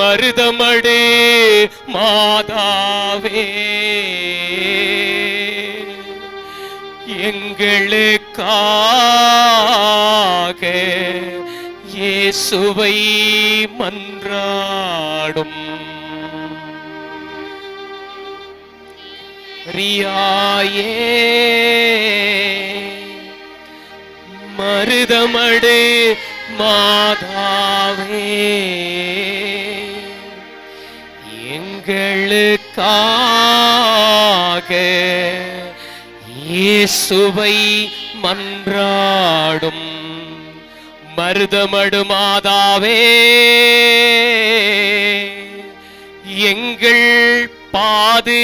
மருதமடே மாதாவே. எங்களுக்காக இயேசுவை மன்றாடும். ரியாயே. மருதமடே மாதாவே. எங்களுக்காக இயேசுவை மன்றாடும் மருதமடுமாதாவே எங்கள் பாது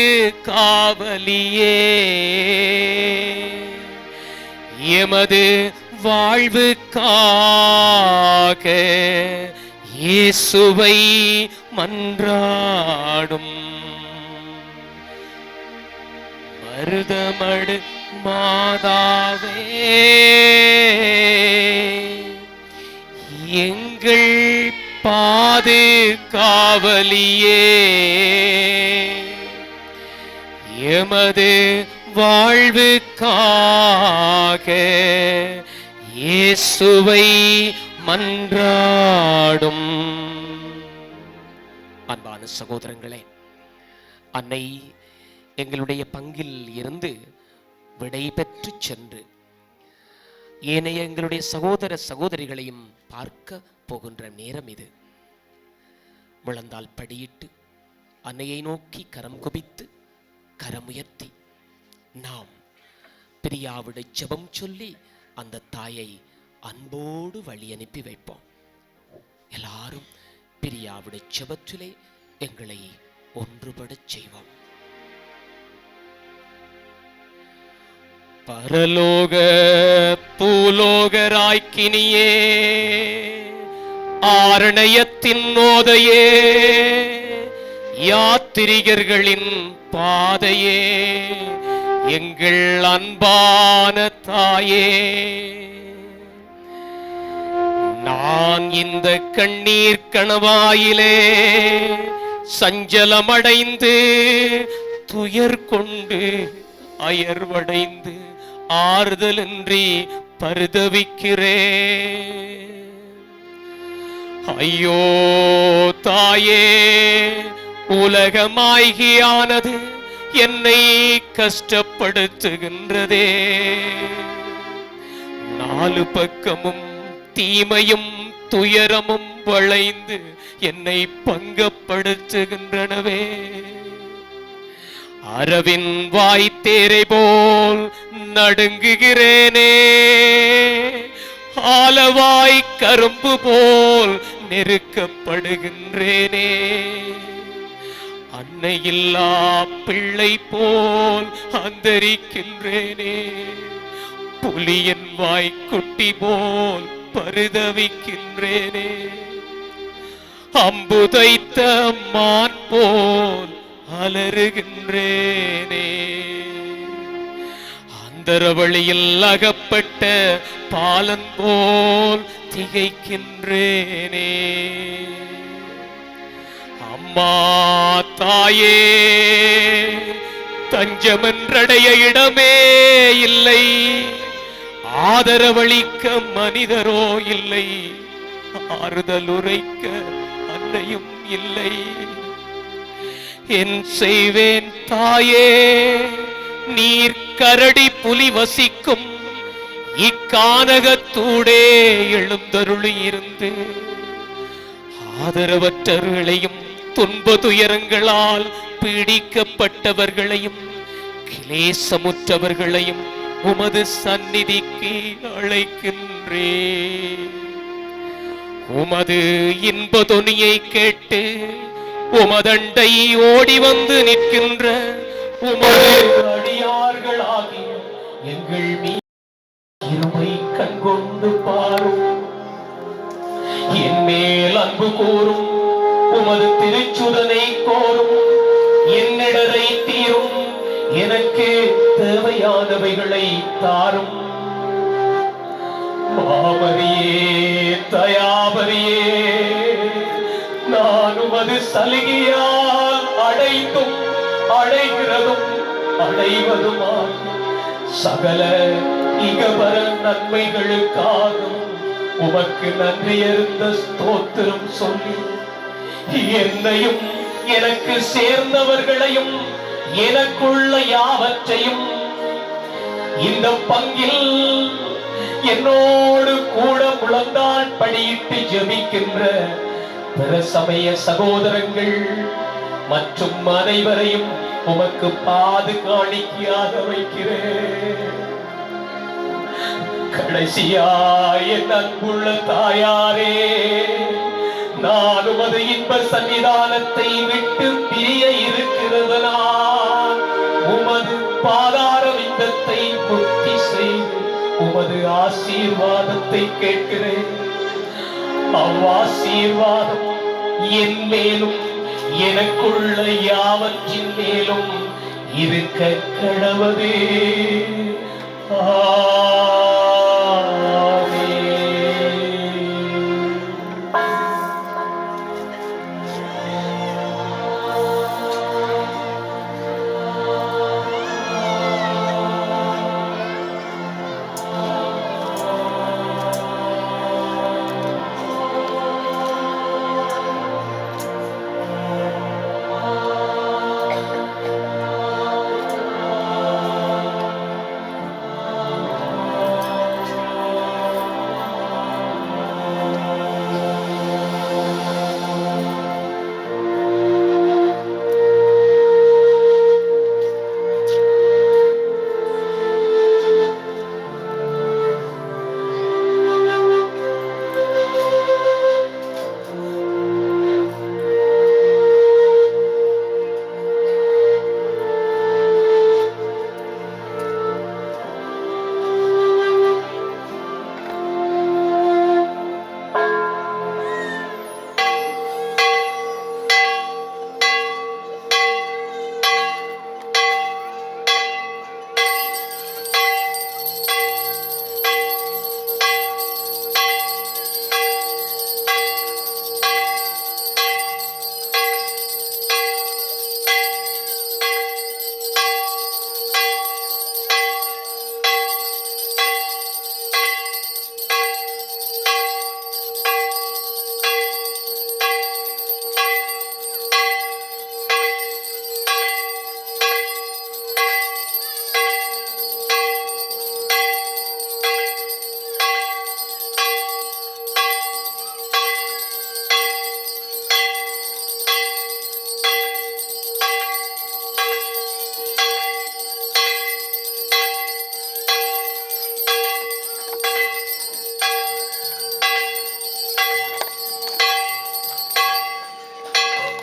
காவலியே எமது வாழ்வுக்காக இயேசுவை மன்றாடும். மருதமடு மாதாவே எங்கள் பாது காவலியே எமது வாழ்வுக்காக இயேசுவை மன்றாடும். அன்பான சகோதரங்களே அன்னை எங்களுடைய பங்கில் இருந்து விடை பெற்று சென்று ஏனைய எங்களுடைய சகோதர சகோதரிகளையும் பார்க்க போகின்ற நேரம் இது. முழந்தால் படியிட்டு அன்னையை நோக்கி கரம் குபித்து கரமுயர்த்தி நாம் பிரியாவிட ஜெபம் சொல்லி அந்த தாயை அன்போடு வழி அனுப்பி வைப்போம். எல்லாரும் பிரியாவிட ஜெபத்திலே எங்களை ஒன்றுபடச் செய்வோம். பரலோக பூலோக ராய்க்கினியே ஆரணயத்தின் மோதையே யாத்திரிகர்களின் பாதையே எங்கள் அன்பான தாயே. நான் இந்த கண்ணீர் கணவாயிலே சஞ்சலமடைந்து துயர் கொண்டு அயர்வடைந்து ஆறுதலின்றி பருதவிக்கிறே ஐயோ தாயே உலகமாய்கியானது என்னை கஷ்டப்படுத்துகின்றதே. நாலு பக்கமும் தீமையும் துயரமும் வளைந்து என்னை பங்கப்படுத்துகின்றனவே. அரவின் வாய்த்தேரை போல் நடுங்குகிறேனே. ஆலவாய் கரும்பு போல் நெருக்கப்படுகின்றேனே. அன்னையில்லா பிள்ளை போல் அந்தரிக்கின்றேனே. புலியின் வாய்க்குட்டி போல் பரிதவிக்கின்றேனே. அம்புதைத்த மான் போல் அலறுகின்றேனே. அந்தரவழியில் அகப்பட்ட பாலன் போல் திகைக்கின்றேனே. அம்மா தாயே தஞ்சமென்றடைய இடமே இல்லை. ஆதரவளிக்க மனிதரோ இல்லை. ஆறுதல் உரைக்க அன்னையும் இல்லை. என் செய்வேன் தாயே நீர் கரடி புலி வசிக்கும் இக்கானகத்தூடே எழுந்தருளி இருந்து. ஆதரவற்றவர்களையும் துன்ப துயரங்களால் பீடிக்கப்பட்டவர்களையும் கிளேசமுற்றவர்களையும் உமது சந்நிதிக்கு அழைக்கின்றே உமது இன்ப தொனியை கேட்டு உமதண்டை ஓடி வந்து நிற்கின்ற உமது அடியார்களாகி எங்கள் இருமை கண்கொண்டு பாரும். என் மேல் அன்பு கூறும் உமது திருச்சுடனை கோரும். என்னிடரை தீரும் எனக்கு தேவையானவைகளை தாரும். மாமரியே தயாபரியே நான் நான் உமது சலுகையால் அடைந்தும் அடைகிறதும் அடைவதுமாக சகல இகபர நன்மைகளுக்காகவும் உமக்கு நன்றியறிந்த ஸ்தோத்திரம் சொல்லி என்னையும் எனக்கு சேர்ந்தவர்களையும் எனக்குள்ள யாவற்றையும் இந்த பங்கில் என்னோடு கூட முழந்தான் படியிட்டு ஜெபிக்கின்ற பிற சமய சகோதரங்கள் மற்றும் அனைவரையும் உமக்கு பாது காணிக்கையாக வைக்கிறேன். கடைசியாய் என் அன்புள்ள தாயாரே நான் உமது இன்ப சன்னிதானத்தை விட்டு பிரிய இரு உமது ஆசீர்வாதத்தை கேட்கிறேன். அவ்வாசீர்வாதம் என் மேலும் எனக்குள்ள யாவற்றின் மேலும் இருக்க கடவுதே ஆ.